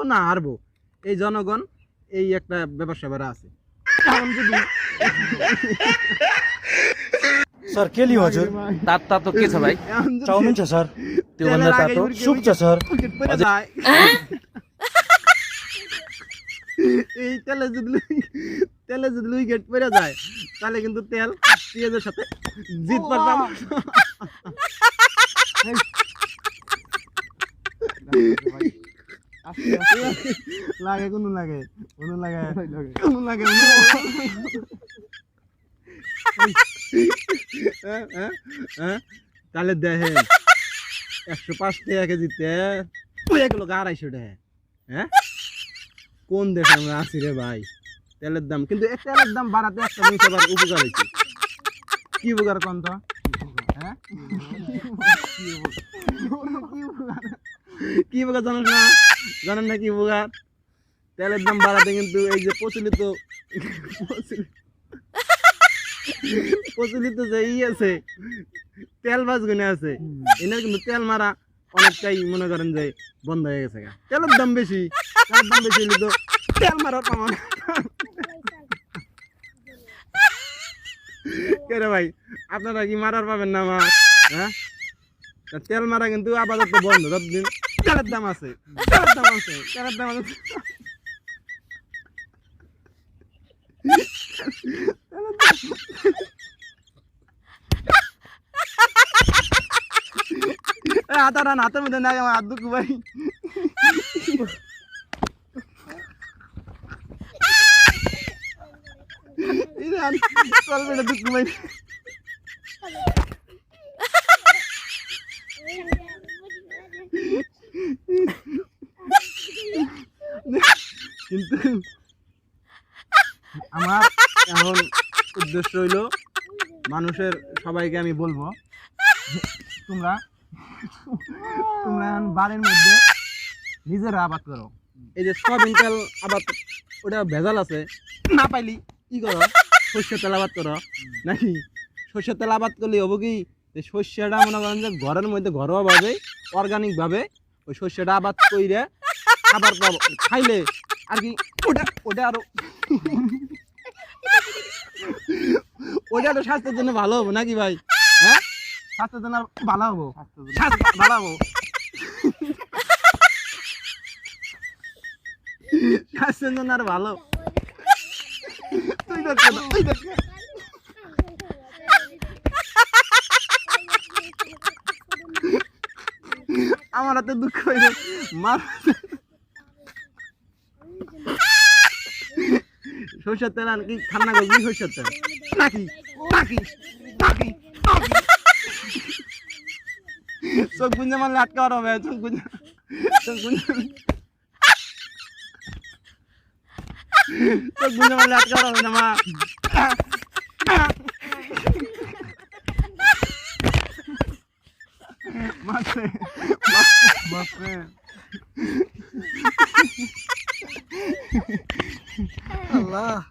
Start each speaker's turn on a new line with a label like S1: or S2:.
S1: না হারবো এই জনগণ এই একটা ব্যাপার স্যাপার আছে এখন যদি
S2: सर के लिए हजुर
S3: তার তা তো কে ভাই
S1: এখন যদি
S2: चाउमिन छ सर
S3: त्योभन्दा
S1: তেলের
S3: तातो
S1: আগে
S2: सुप छ सर
S1: উইকেট পড়ে যায় এই তেলে যদি লুই- তেলে যদি উইকেট পড়ে যায় তাহলে কিন্তু তেল পেঁয়াজের সাথে জিত পারতাম লাগে কোনো লাগে কোনো লাগে কোনো লাগে। হ্যাঁ, হ্যাঁ, হ্যাঁ? তাহলে দেখেন একশো পাঁচ টাকা কেজিতে হয়ে গেল আড়াইশো টাকা। হ্যাঁ? কোন দেশে আমরা আছি রে ভাই? তেলের দাম কিন্তু এই তেলের দাম বাড়াতে একটা জিনিস আবার উপকার হয়েছে। কি উপকার কন তো? হ্যাঁ? কি উপকার? কি উপকার? জানেন না? জানেন না কি উপকার তেলের দাম বাড়াতে কিন্তু এই যে প্রচলিত প্রচলিত- যে ই আছে, তেল বাস গুনে আছে এনার কিন্তু তেল মারা অনেকটাই মনে করেন যে বন্ধ হয়ে গেছে গা। তেলের দাম বেশি, তেলের দাম বেশি হলে তো তেল মারার পামান কে রে ভাই, আপনারা কি মারার পাবেন না মাছ হ্যাঁ? তেল মারা কিন্তু আপাতত বন্ধ, যতদিন তেলের দাম আছে। তেলের দাম আছে তেলের দাম আছে। হাতার হাতের মধ্যে কিন্তু আমার এখন উদ্দেশ্য হইল মানুষের সবাইকে আমি বলব তোমরা তোমরা এখন বাড়ির মধ্যে নিজেরা আবাদ করো। এই যে সয়াবিন তেল আবাদ ওটা ভেজাল আছে। না পাইলি। কি করো? সর্ষের তেল আবাদ করো। নাকি সর্ষের তেল আবাদ করলে হব কি? যে শস্যটা মনে করেন যে ঘরের মধ্যে ঘরোয়াভাবে অর্গানিকভাবে ওই শস্যটা আবাদ কইরে খাবার পাবো খাইলে আর কি, ওটা ওটা আরও। ওটা তো স্বাস্থ্যের জন্য ভালো হব নাকি ভাই? হ্যাঁ? স্বাস্থ্যের জন্য ভালো হব? স্বাস্থ্য ভালো হব। স্বাস্থ্যের জন্য আর ভালো। তুই দেখ। আমার হাতে দুঃখ হইলে। মার সরষের তেল আর কি ঠান্ডা করবি সরষের তেল। নাকি নাকি নাকি। চোখ গুঞ্জে মারলে আটকা হবে, চোখ গুঞ্জে চোখ গুঞ্জে চোখ গুঞ্জে মারলে আটকা হবে না, মা। মাসে মাসে Hello.